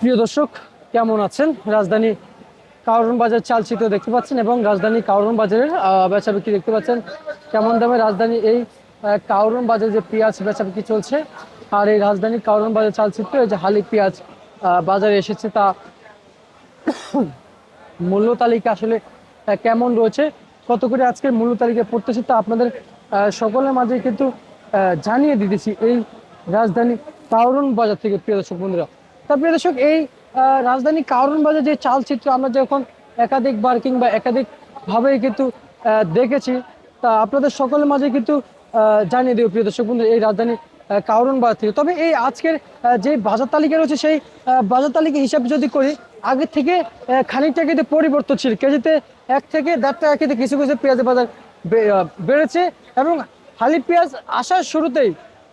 প্রিয় দর্শক, কেমন আছেন? রাজধানী কারণ বাজার চালচিত্র দেখতে পাচ্ছেন এবং রাজধানী কারণ বাজারের বেচা বিক্রি দেখতে পাচ্ছেন। কেমন দামে রাজধানী এই কাউরন বাজারে যে পেঁয়াজ বেচা বিক্রি চলছে, আর এই রাজধানী কাউরন বাজার চালচিত্র এই যে হালি পেঁয়াজ বাজারে এসেছে, তা মূল্য তালিকা আসলে কেমন রয়েছে? কত করে আজকের মূল্য তালিকা পড়তেছে তা আপনাদের সকলের মাঝে কিন্তু জানিয়ে দিতেছি এই রাজধানী কাউরন বাজার থেকে, প্রিয় দর্শক বন্ধুরা। তা প্রিয় দর্শক, এই রাজধানী কাউরন বাজার যে চালচিত্র, আমরা যখন একাধিকবার কিংবা একাধিকভাবে কিন্তু দেখেছি, তা আপনাদের সকলের মাঝে কিন্তু জানিয়ে দেব প্রিয় দর্শক বন্ধু, এই রাজধানী কাউরন বাজার থেকে। তবে এই আজকের যে বাজার তালিকা রয়েছে, সেই বাজার তালিকা হিসাব যদি করি, আগে থেকে খানিকটা কিন্তু পরিবর্তন ছিল। কেজিতে এক থেকে দেড় টাকা কিন্তু কিছু কিছু পেঁয়াজের বাজার বেড়েছে এবং হালি পেঁয়াজ আসার শুরুতেই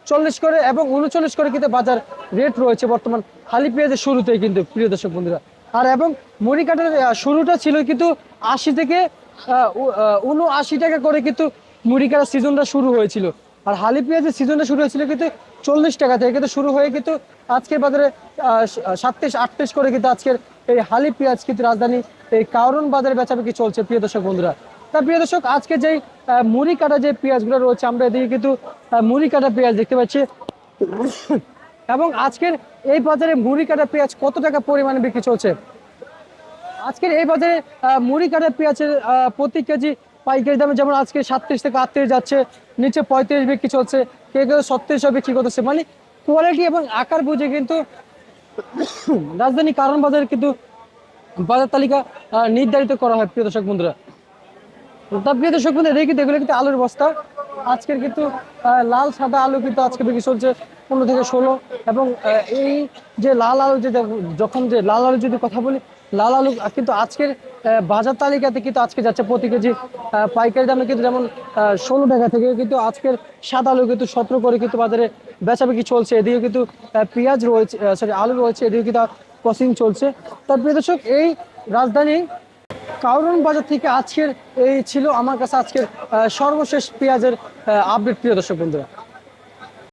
চল্লিশ করে এবং উনচল্লিশ করে কিন্তু বাজার রেট রয়েছে বর্তমান। হালি পেঁয়াজের শুরুতেই কিন্তু প্রিয় দর্শক বন্ধুরা। আর এবং মুড়ি কাটার আহ, শুরুটা ছিল কিন্তু আশি থেকে উনআশি টাকা করে কিন্তু মুড়ি কাটার সিজনটা শুরু হয়েছিল। আর হালি পেঁয়াজের সিজনটা শুরু হয়েছিল কিন্তু চল্লিশ টাকা থেকে কিন্তু শুরু হয়ে কিন্তু আজকের বাজারে সাতত্রিশ আটত্রিশ করে কিন্তু আজকের এই হালি পেঁয়াজ কিন্তু রাজধানী এই কারণ বাজারে বেচাবেচি চলছে প্রিয় দর্শক বন্ধুরা। তা প্রিয় দর্শক, আজকে যেই মুড়ি কাটা যে পেঁয়াজগুলো রয়েছে, আমরা এদিকে কিন্তু মুড়ি কাটা পেঁয়াজ দেখতে পাচ্ছি। এবং আজকের এই বাজারে মুড়ি কাটা পেঁয়াজ কত টাকা পরিমাণে বিক্রি চলছে? আজকের এই বাজারে মুড়ি কাটা পেঁয়াজের প্রতি কেজি পাইকারি দামে যেমন আজকে সাতত্রিশ থেকে আটত্রিশ যাচ্ছে, নিচে পঁয়ত্রিশ বিক্রি চলছে, কেউ কেউ ছত্রিশও বিক্রি করতেছে। মানে কোয়ালিটি এবং আকার বুঝে কিন্তু রাজধানী কারণ বাজারে কিন্তু বাজার তালিকা নির্ধারিত করা হয়, প্রিয় দর্শক বন্ধুরা। দর্শক বন্ধু এগুলো কিন্তু আলুর বস্তা। আজকের কিন্তু লাল সাদা আলু কিন্তু আজকে বিক্রি চলছে পনেরো থেকে ষোলো। এবং এই যে লাল আলু যে যখন যে লাল আলু যদি কথা বলি, লাল আলু কিন্তু আজকের বাজার তালিকাতে কিন্তু আজকে যাচ্ছে প্রতি কেজি পাইকারি দামে কিন্তু যেমন ষোলো টাকা থেকে কিন্তু আজকের সাদা আলু কিন্তু সতেরো করে কিন্তু বাজারে বেচা বিক্রি চলছে। এদিকে কিন্তু পেঁয়াজ রয়েছে সরি আলু রয়েছে। এদিকে কিন্তু ক্রসিং চলছে। তার প্রিয় দর্শক, এই রাজধানী কারণ বাজার থেকে আজকের এই ছিল আমার কাছে আজকের সর্বশেষ পেঁয়াজের আপডেট প্রিয় দর্শক বন্ধুরা।